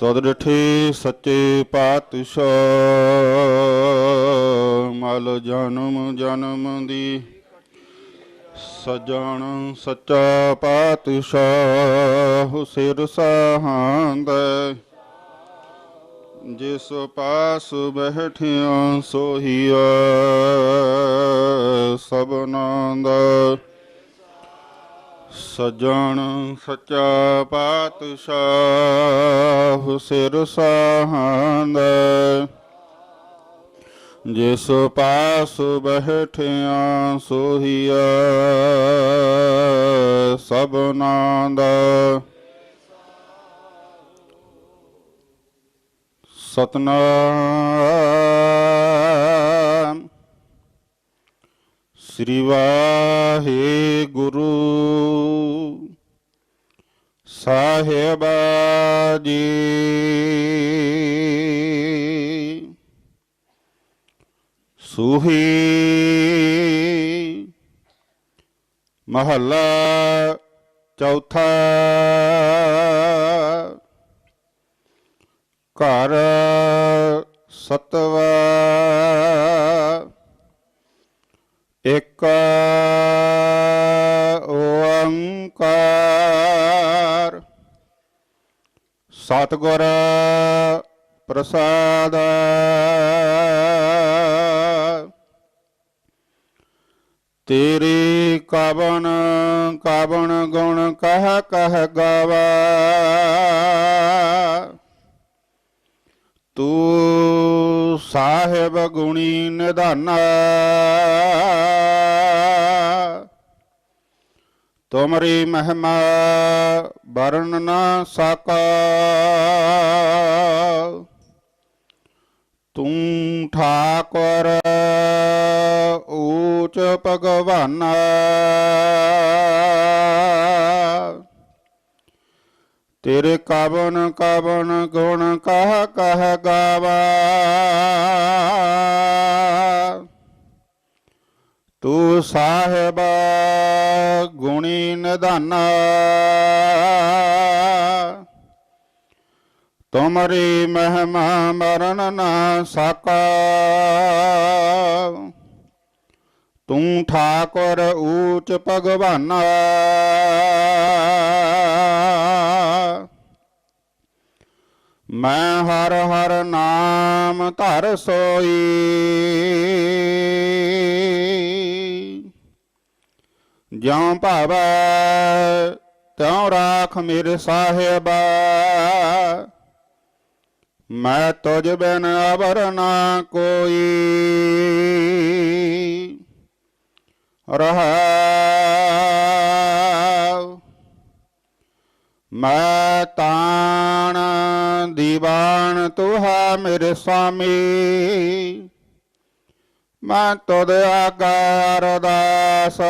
ਸਦ ਡਠੇ ਸੱਚੇ ਪਾਤਸ਼ਾਹ, ਮਲ ਜਨਮ ਜਨਮ ਦੀ ਸਜਣ ਸੱਚਾ ਪਾਤਸ਼ਾਹ, ਸਿਰ ਸਹਾੰਦ। ਜਿਸ ਪਾਸ ਬਹਿਠਿਆ ਸੋਹੀਆ ਸਭਨਾਂ ਦਾ ਸਜਣ ਸੱਚਾ ਪਾਤਸ਼ਾਹ ਸਿਰ ਸਹਾੰਦ। ਜਿਸ ਪਾਸ ਬਹਿਠਿਆ ਸੋਹੀਆ ਸਭਨਾਂ ਦਾ ਸਤਨਾਮ। ਸ੍ਰੀ ਵਾਹਿਗੁਰੂ। ਸਾਹਿਬ ਜੀ ਸੂਹੀ ਮਹੱਲਾ ਚੌਥਾ। ਘਰ ਸਤਵਾ। ਇੱਕ ਓੰਕਾਰ। ਸਤਿਗੁਰ ਪ੍ਰਸਾਦ। ਤੇਰੇ ਕਵਨ ਕਵਨ ਗੁਣ ਕਹ ਕਹ ਗਵਾ। ਤੂੰ ਸਾਹਿਬ ਗੁਣੀ ਨਿਧਾਨਾ। ਤੁਮਰੀ ਮਹਿਮਾ ਵਰਨ ਨਾ ਸਕਾ। ਤੂੰ ਠਾਕੁਰ ਊਚ ਭਗਵਾਨ। ਤੇਰੇ ਕਵਨ ਕਵਨ ਗੁਣ ਕਹ ਕਹ ਗਾਵਾ। ਤੂੰ ਸਾਹਿਬ ਗੁਣੀ ਨਿਧਾਨਾ। ਤੁਮਰੀ ਮਹਿਮਾ ਮਰਨ ਨਾ ਸਕਾ। ਤੂੰ ਠਾਕੁਰ ਊਚ ਭਗਵਾਨਾ। ਮੈਂ ਹਰ ਹਰ ਨਾਮ ਧਰ ਸੋਈ। ਜਿਉ ਭਾਵੈ, ਤਿਉ ਰਾਖ ਮੇਰੇ ਸਾਹਿਬਾ। ਮੈਂ ਤੁਝ ਬਿਨ ਅਵਰ ਨਾ ਕੋਈ। ਰਹਾ। ਮੈਂ ਤਾਣ ਦੀਵਾਨ ਤੁਹਾ ਮੇਰੇ ਸੁਆਮੀ ਮੈਂ ਤੁਧ ਆਕਾਰ ਦਾਸ।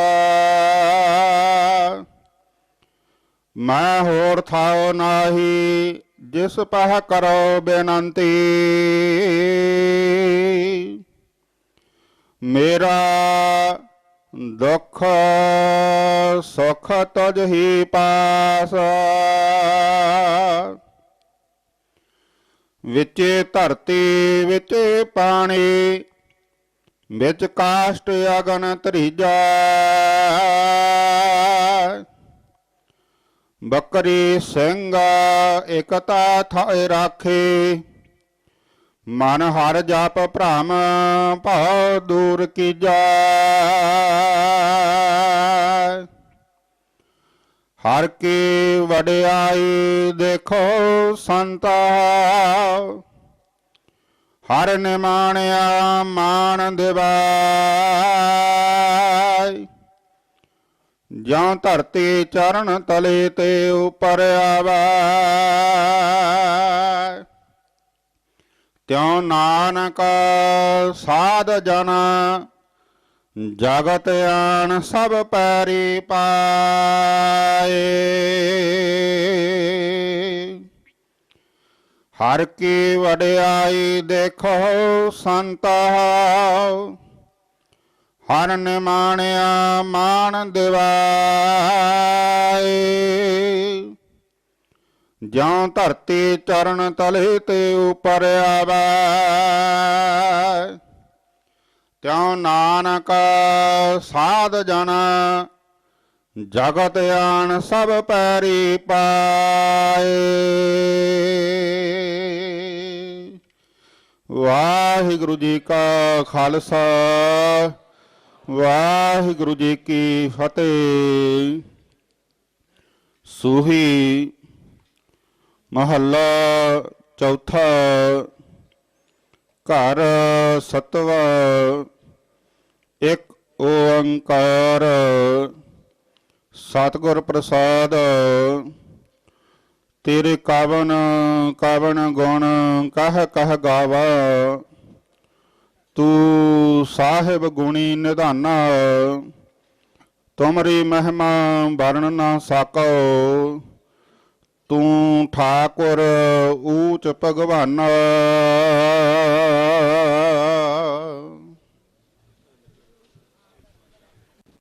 ਮੈਂ ਹੋਰ ਥਾਉ ਨਾਹੀ, ਜਿਸ ਪਹ ਕਰੋ ਬੇਨੰਤੀ। ਮੇਰਾ ਦੁੱਖ, ਸੁਖ ਤੁਝ ਹੀ ਪਾਸ। ਵਿੱਚੇ ਧਰਤੀ, ਵਿੱਚੇ ਪਾਣੀ ਵਿੱਚ ਕਾਸ਼ਟ ਅਗਨ ਤਰੀਜਾ ਬੱਕਰੀ ਸਿੰਘ ਇਕਤਾ ਥਾਏ ਰਾਖੇ। ਮਨ ਹਰ ਜਾਪ ਭ੍ਰਮ ਭਉ ਦੂਰ ਕੀਜੈ। ਹਰ ਕੀ ਵਡਿਆਈ ਦੇਖੋ ਸੰਤਾ। ਹਰ ਨਿਮਾਣਿਆ ਮਾਨ ਦਿਵਾਈ ਜਾਂ ਧਰਤੀ ਚਰਨ ਤਲੇ ਤੇ ਉਪਰ ਆਵੈ ਤਿਉ ਨਾਨਕ ਸਾਧ ਜਨ, ਜਗਤ ਆਣ ਸਭ ਪੈਰੀ ਪਾਏ। ਹਰ ਕੀ ਵਡਿਆਈ ਦੇਖੋ ਸੰਤ, ਹਰ ਨਿਮਾਣਿਆ ਮਾਨ ਦਿਵਾਏ। ਜਿਉ ਧਰਤੀ ਚਰਨ ਤਲੇ ਤੇ ਉਪਰ ਆਵੈ, ਤਿਉ ਨਾਨਕ ਸਾਧ ਜਨ ਜਗਤ ਆਣ ਸਭ ਪੈਰੀ ਪਾਏ। ਵਾਹਿਗੁਰੂ ਜੀ ਕਾ ਖਾਲਸਾ, ਵਾਹਿਗੁਰੂ ਜੀ ਕੀ ਫਤਿਹ। ਸੂਹੀ ਮਹੱਲਾ ਚੌਥਾ, ਘਰ ਸਤਵਾ, ਇੱਕ ਓੰਕਾਰ, ਸਤਿਗੁਰ ਪ੍ਰਸਾਦ। ਤੇਰੇ ਕਾਵਨ ਕਾਵਨ ਗੁਣ ਕਹ ਕਹ ਗਾਵਾ। ਤੂੰ ਸਾਹਿਬ ਗੁਣੀ ਨਿਧਾਨਾ, ਤੁਮਰੀ ਮਹਿਮਾ ਵਰਣ ਨਾ ਸਕੋ। ਤੂੰ ਠਾਕੁਰ ਊਚ ਭਗਵਾਨਾ।